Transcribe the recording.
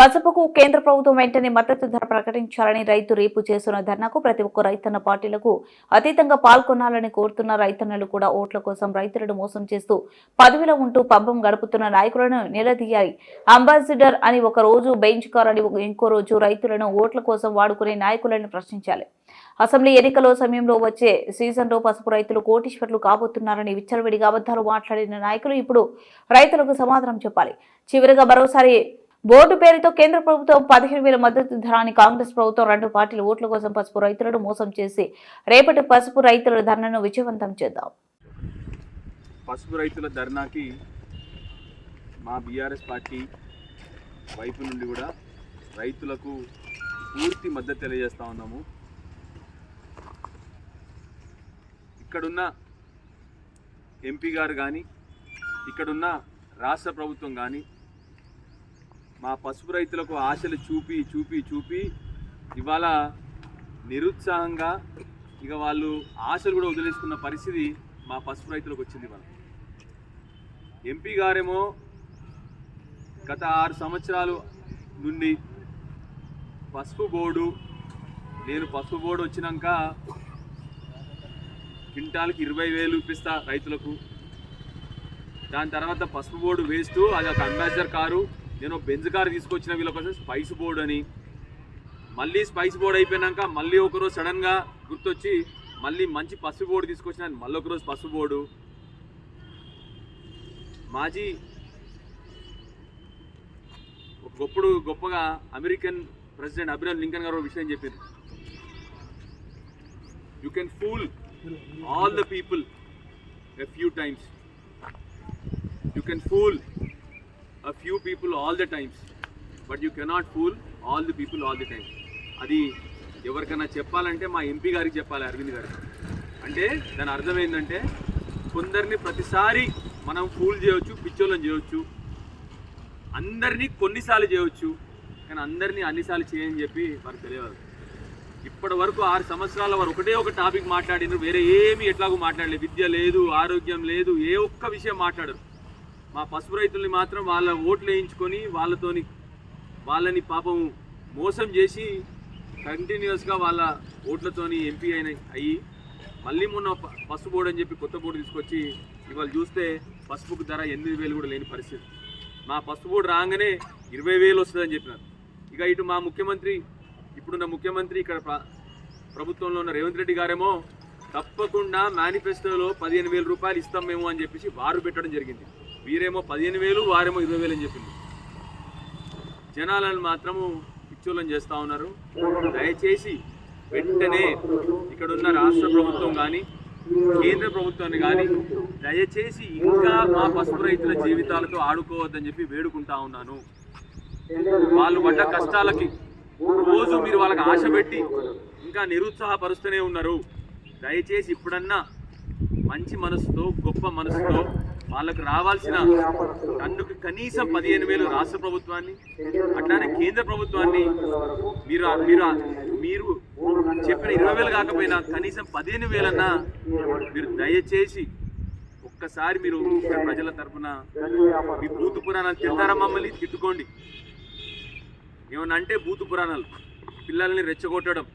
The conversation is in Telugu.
పసుపుకు కేంద్ర ప్రభుత్వం వెంటనే మద్దతు ధర ప్రకటించాలని రైతు రేపు చేస్తున్న ధర్నాకు ప్రతి ఒక్క రైతన్న పార్టీలకు అతీతంగా పాల్గొనాలని కోరుతున్న రైతన్నలు కూడా ఓట్ల కోసం రైతులను మోసం చేస్తూ పదవిలో ఉంటూ పబ్బం గడుపుతున్న నాయకులను నిలదీయాలి. అంబాసిడర్ అని ఒక రోజు బెంచ్ కార్ అని ఇంకో రోజు రైతులను ఓట్ల కోసం వాడుకునే నాయకులను ప్రశ్నించాలి. అసెంబ్లీ ఎన్నికల సమయంలో వచ్చే సీజన్లో పసుపు రైతులు కోటీశ్వర్లు కాబోతున్నారని విచ్చలవిడిగా అబద్ధాలు మాట్లాడిన నాయకులు ఇప్పుడు రైతులకు సమాధానం చెప్పాలి. చివరిగా మరోసారి బోర్డు పేరుతో కేంద్ర ప్రభుత్వం పదిహేను వేల మద్దతు ధరాన్ని కాంగ్రెస్ ప్రభుత్వం రెండు పార్టీల ఓట్ల కోసం పసుపు రైతులను మోసం చేసి రేపటి పసుపు రైతుల ధర్నాను విజయవంతం చేద్దాం. పసుపు రైతుల ధర్నాకి మా బీఆర్ఎస్ పార్టీ వైపు నుండి కూడా రైతులకు పూర్తి మద్దతు తెలియజేస్తా ఉన్నాము. ఇక్కడున్న ఎంపీ గారు కానీ ఇక్కడున్న రాష్ట్ర ప్రభుత్వం కానీ మా పసుపు రైతులకు ఆశలు చూపి చూపి చూపి ఇవాళ నిరుత్సాహంగా ఇక వాళ్ళు ఆశలు కూడా వదిలేసుకున్న పరిస్థితి మా పసుపు రైతులకు వచ్చింది ఇవాళ. ఎంపీ గారేమో గత ఆరు సంవత్సరాలు నుండి పసుపు బోర్డు నేను పసుపు బోర్డు వచ్చినాక క్వింటాల్కి ఇరవై వేలు ఇప్పిస్తా రైతులకు. దాని తర్వాత పసుపు బోర్డు వేస్తూ అది ఒక అంబాసిడర్ కారు నేను బెంజ్ కార్ తీసుకొచ్చిన వీళ్ళ కోసం స్పైస్ బోర్డు అని. మళ్ళీ స్పైస్ బోర్డు అయిపోయినాక మళ్ళీ ఒకరోజు సడన్గా గుర్తొచ్చి మళ్ళీ మంచి పసుపు బోర్డు తీసుకొచ్చిన మళ్ళీ ఒకరోజు పసుపు బోర్డు. మాజీ ఒక గొప్పడు గొప్పగా అమెరికన్ ప్రెసిడెంట్ అబ్రహం లింకన్ గారు ఒక విషయం చెప్పారు. You can fool all the people a few times you can fool a few people all the times but you cannot fool all the people all the times అది ఎవరికైనా చెప్పాలంటే మా ఎంపీ గారికి చెప్పాలి అరవింద్ గారికి. అంటే దాని అర్థం ఏంటంటే కొందరిని ప్రతిసారి మనం ఫూల్ చేయవచ్చు పిచ్చోళ్ళని చేయవచ్చు అందరినీ కొన్నిసార్లు చేయవచ్చు కానీ అందరినీ అన్నిసార్లు చేయని చెప్పి వారికి తెలియదు. ఇప్పటి వరకు ఆరు సంవత్సరాల వారు ఒకటే ఒక టాపిక్ మాట్లాడినారు వేరే ఏమీ ఎట్లాగో మాట్లాడలేదు. విద్య లేదు ఆరోగ్యం లేదు ఏ ఒక్క విషయం మాట్లాడరు. మా పసుపు రైతుల్ని మాత్రం వాళ్ళ ఓట్లు వేయించుకొని వాళ్ళతోని వాళ్ళని పాపం మోసం చేసి కంటిన్యూస్గా వాళ్ళ ఓట్లతోని ఎంపీ అయిన అయ్యి మళ్ళీ మొన్న పసుపు బోర్డు అని చెప్పి కొత్త బోర్డు తీసుకొచ్చి ఇవాళ చూస్తే పసుపుకు ధర ఎనిమిది వేలు కూడా లేని పరిస్థితి. మా పసుపు బోర్డు రాగానే ఇరవై వేలు వస్తుందని చెప్పినారు. ఇక ఇటు మా ముఖ్యమంత్రి ఇప్పుడున్న ముఖ్యమంత్రి ఇక్కడ ప్రభుత్వంలో ఉన్న రేవంత్ రెడ్డి గారేమో తప్పకుండా మేనిఫెస్టోలో పదిహేను వేల రూపాయలు ఇస్తాం మేము అని చెప్పేసి వారు పెట్టడం జరిగింది. వీరేమో పదిహేను వేలు వారేమో ఇరవై వేలు అని చెప్పింది జనాలను మాత్రము పిచ్చోళ్ళని చేస్తూ ఉన్నారు. దయచేసి వెంటనే ఇక్కడున్న రాష్ట్ర ప్రభుత్వం కానీ కేంద్ర ప్రభుత్వాన్ని కానీ దయచేసి ఇంకా మా పసుపు రైతుల జీవితాలతో ఆడుకోవద్దని చెప్పి వేడుకుంటా ఉన్నాను. వాళ్ళు పడ్డ కష్టాలకి రోజు మీరు వాళ్ళకి ఆశ పెట్టి ఇంకా నిరుత్సాహపరుస్తూనే ఉన్నారు. దయచేసి ఇప్పుడన్నా మంచి మనసుతో గొప్ప మనసుతో వాళ్ళకు రావాల్సిన టన్నుకు కనీసం పదిహేను వేలు రాష్ట్ర ప్రభుత్వాన్ని అట్లానే కేంద్ర ప్రభుత్వాన్ని మీరు మీరు మీరు చెప్పిన ఇరవై వేలు కాకపోయినా కనీసం పదిహేను వేలన్నా మీరు దయచేసి ఒక్కసారి మీరు ప్రజల తరఫున మీ బూతు పురాణాలు తింటారా మమ్మల్ని? తిట్టుకోండి. ఏమన్నా అంటే బూతు పురాణాలు. పిల్లల్ని రెచ్చగొట్టడం.